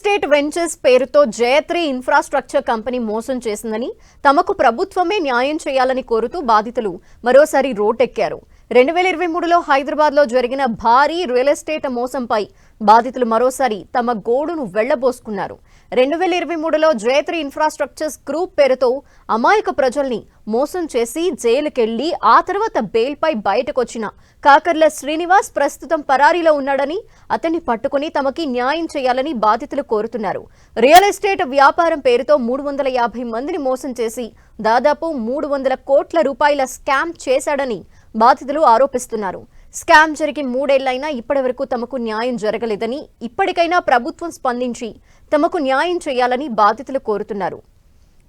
State ventures పేరుతో Jayatri infrastructure company మోసం చేసిందని తమకు ప్రభుత్వమే న్యాయం చేయాలని కోరుతూ బాధితులు మరోసారి రోడ్డెక్కారు. రెండు వేల ఇరవై మూడులో హైదరాబాద్లో జరిగిన భారీ రియల్ ఎస్టేట్ మోసంపై బాధితులు మరోసారి తమ గోడును వెళ్ళబోసుకున్నారు. రెండు వేల ఇరవై మూడులో జయత్రి ఇన్ఫ్రాస్ట్రక్చర్స్ గ్రూప్ పేరుతో అమాయక ప్రజల్ని మోసం చేసి జైలుకెళ్ళి ఆ తర్వాత బెయిల్పై బయటకొచ్చిన కాకర్ల శ్రీనివాస్ ప్రస్తుతం పరారీలో ఉన్నాడని అతన్ని పట్టుకుని తమకి న్యాయం చేయాలని బాధితులు కోరుతున్నారు. రియల్ ఎస్టేట్ వ్యాపారం పేరుతో మూడు వందల యాభై మందిని మోసం చేసి దాదాపు మూడు వందల కోట్ల రూపాయల స్కామ్ చేశాడని బాధితులు ఆరోపిస్తున్నారు. స్కామ్ జరిగి మూడేళ్ళైనా ఇప్పటివరకు తమకు న్యాయం జరగలేదని ఇప్పటికైనా ప్రభుత్వం స్పందించి తమకు న్యాయం చేయాలని బాధితులు కోరుతున్నారు.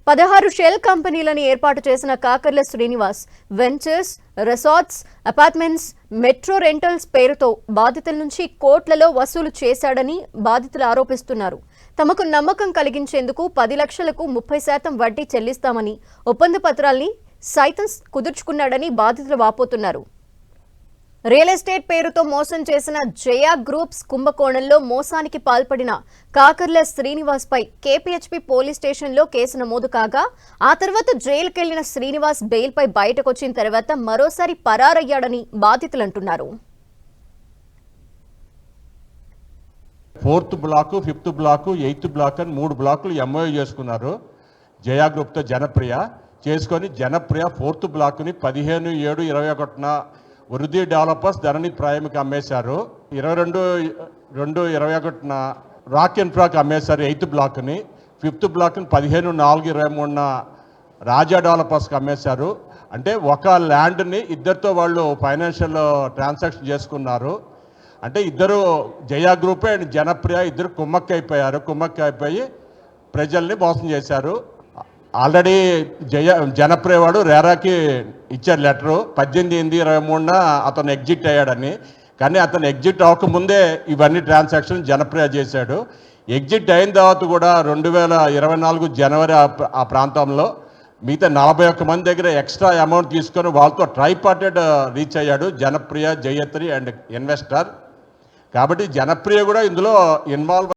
పదహారు షెల్ కంపెనీలను ఏర్పాటు చేసిన Kakarla Srinivas ventures resorts apartments metro rentals పేరుతో బాధితుల నుంచి కోట్లలో వసూలు చేశాడని బాధితులు ఆరోపిస్తున్నారు. తమకు నమ్మకం కలిగించేందుకు పది లక్షలకు ముప్పై శాతం వడ్డీ చెల్లిస్తామని ఒప్పంద పత్రాల్ని సైతం కుదుర్చుకున్నాడని బాధితులు వాపోతున్నారు. రియల్ ఎస్టేట్ పేరుతో మోసం చేసిన జయా గ్రూప్స్ కుంభకోణంలో మోసానికి పాల్పడిన కాకర్ల శ్రీనివాస్ పై కేపిహెచ్పి పోలీస్ స్టేషన్లో కేసు నమోదు కాగా ఆ తర్వాత జైలుకెళ్ళిన శ్రీనివాస్ బెయిల్పై బయటకొచ్చిన తర్వాత మరోసారి పరారయ్యాడని బాధితులు అంటున్నారు. Fourth block fifth block eighth block అని మూడు బ్లాకులు ఎంఓ చేసుకున్నారు. జయా గ్రూప్తో జనప్రియ. చేసుకొని జనప్రియ ఫోర్త్ బ్లాక్ని పదిహేను ఏడు ఇరవై ఒకటిన వృద్ధి డెవలపర్స్ ధరణి ప్రాయంకి అమ్మేశారు. ఇరవై రెండు రెండు ఇరవై ఒకటిన రాక్ ఇన్ఫ్రాకి అమ్మేశారు ఎయిత్ బ్లాక్ని. ఫిఫ్త్ బ్లాక్ని పదిహేను నాలుగు ఇరవై మూడున రాజా డెవలపర్స్కి అమ్మేశారు. అంటే ఒక ల్యాండ్ని ఇద్దరితో వాళ్ళు ఫైనాన్షియల్ ట్రాన్సాక్షన్ చేసుకున్నారు. అంటే ఇద్దరు జయా గ్రూప్ అండ్ జనప్రియ ఇద్దరు కుమ్మక్కైపోయారు. అయిపోయారు అయిపోయి ప్రజల్ని మోసం చేశారు. ఆల్రెడీ జయ జనప్రియ వాడు రేరాకి ఇచ్చారు లెటరు. పద్దెనిమిది ఎనిమిది ఇరవై మూడున అతను ఎగ్జిట్ అయ్యాడని. కానీ అతను ఎగ్జిట్ అవ్వకముందే ఇవన్నీ ట్రాన్సాక్షన్ జనప్రియ చేశాడు. ఎగ్జిట్ అయిన తర్వాత కూడా రెండు వేల ఇరవై నాలుగు జనవరి ఆ ఆ ప్రాంతంలో మిగతా నలభై ఒక్క మంది దగ్గర ఎక్స్ట్రా అమౌంట్ తీసుకొని వాళ్ళతో ట్రైపార్టెడ్ రీచ్ అయ్యాడు జనప్రియ జయత్రి అండ్ ఇన్వెస్టర్. కాబట్టి జనప్రియ కూడా ఇందులో ఇన్వాల్వ్